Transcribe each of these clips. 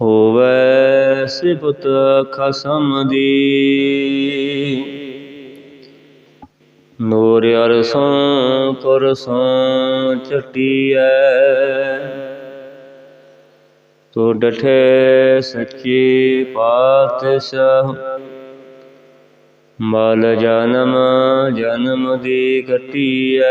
ਹੋਵੈ ਸਿਫਤ ਖਸਮ ਦੀ ਨੂਰ ਅਰਸੋਂ ਪਰਸੋਂ ਚਟੀਐ ਤੋ ਡਠੇ ਸੱਚੇ ਪਾਤਸ਼ਾਹ। ਮਲ ਜਨਮ ਜਨਮ ਦੀ ਘਟੀਐ।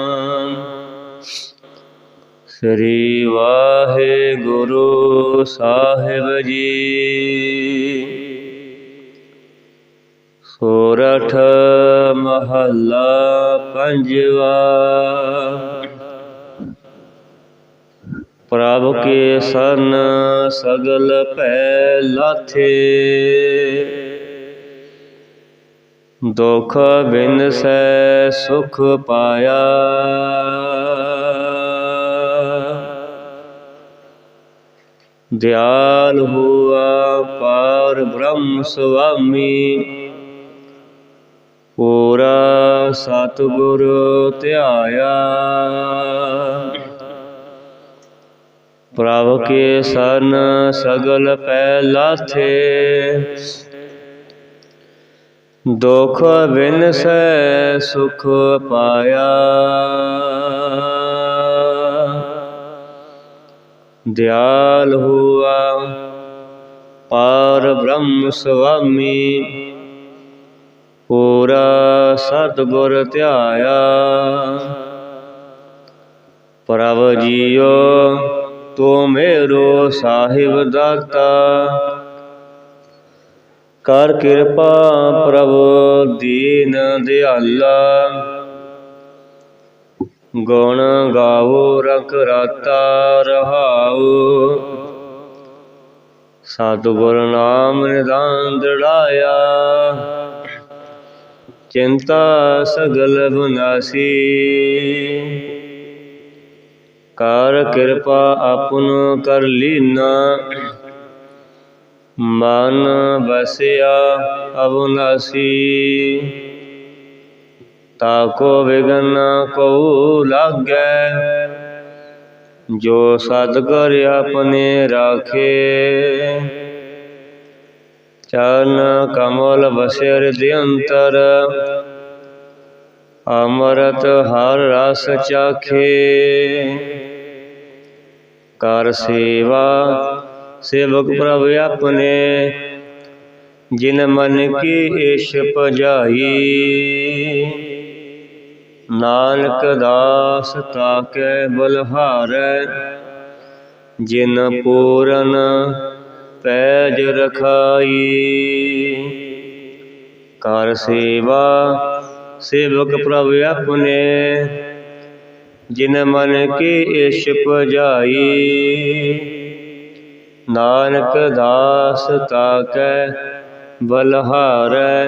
ਸ੍ਰੀ ਵਾਹਿਗੁਰੂ ਸਾਹਿਬ ਜੀ। ਸੋਰਠ ਮਹੱਲਾ ਪੰਜਵਾ। ਪ੍ਰਭ ਕੇ ਸਨ ਸਗਲ ਭੈ ਲਾਥੇ। ਦੁਖ ਬਿਨਸੈ ਸੁਖ ਪਾਇਆ। ਦਿਆਲ ਹੁਆ, ਪਾਰ ਬ੍ਰਹਮ ਸੁਆਮੀ। ਪੂਰਾ ਸਤਿਗੁਰ ਧਿਆਇਆ। ਪ੍ਰਭ ਕੇ ਸਨ ਸਗਲ ਪਹਿਲਾ ਥੇ ਦੁਖ ਬਿਨਸੈ ਸੁਖ ਪਾਇਆ। ਦਿਆਲ ਹੁਆ, ਪਾਰ ਬ੍ਰਹਮ ਸੁਆਮੀ। ਪੂਰਾ ਸਤਿਗੁਰ ਧਿਆਇਆ। ਪ੍ਰਭ ਜੀਓ, ਤੂੰ ਮੇਰੋ ਸਾਹਿਬ ਦਾਤਾ। ਕਰ ਕਿਰਪਾ ਪ੍ਰਭ ਦੀਨ ਦਿਆਲਾ। ਗੁਣ ਗਾਵੋ ਰਖ ਰਾਤਾ ਰਹਾਉ ਸਤਿਗੁਰ ਨਾਮ ਨਿਦਾਨ ਦੜਾਇਆ ਚਿੰਤਾ ਸਗਲ ਬੁਨਾਸੀ ਕਰ ਕਿਰਪਾ ਆਪਨ ਕਰ ਲੀਨਾ। ਮਨ ਬਸਿਆ ਅਬੁਨਾਸੀ ਤਾਕੋ ਵਿਗਨ ਕੋ ਲਾਗੈ। ਜੋ ਸਤ ਕਰ ਆਪਣੇ ਰਾਖੇ। ਚਰਨ ਕਮਲ ਬਸੇ ਹਿਰਦਿ ਅੰਤਰ। ਅਮਰਤ ਹਰ ਰਸ ਚਾਖੇ। ਕਰ ਸੇਵਾ ਸੇਵਕ ਪ੍ਰਭ ਆਪਣੇ। ਜਿਨ ਮਨ ਕੀ ਇਸ਼ ਪਜਾਈ ਨਾਨਕ ਦਾਸ ਤਾਕੈ ਬਲਹਾਰੈ ਜਿਨ ਪੂਰਨ ਪੈਜ ਰਖਾਈ। ਕਰ ਸੇਵਾ ਸੇਵਕ ਪ੍ਰਭ ਆਪਣੇ, ਜਿਨ ਮਨ ਕੀ ਇਸ਼ ਭਜਾਈ ਨਾਨਕ ਦਾਸ ਤਾਕੈ ਬਲਹਾਰੈ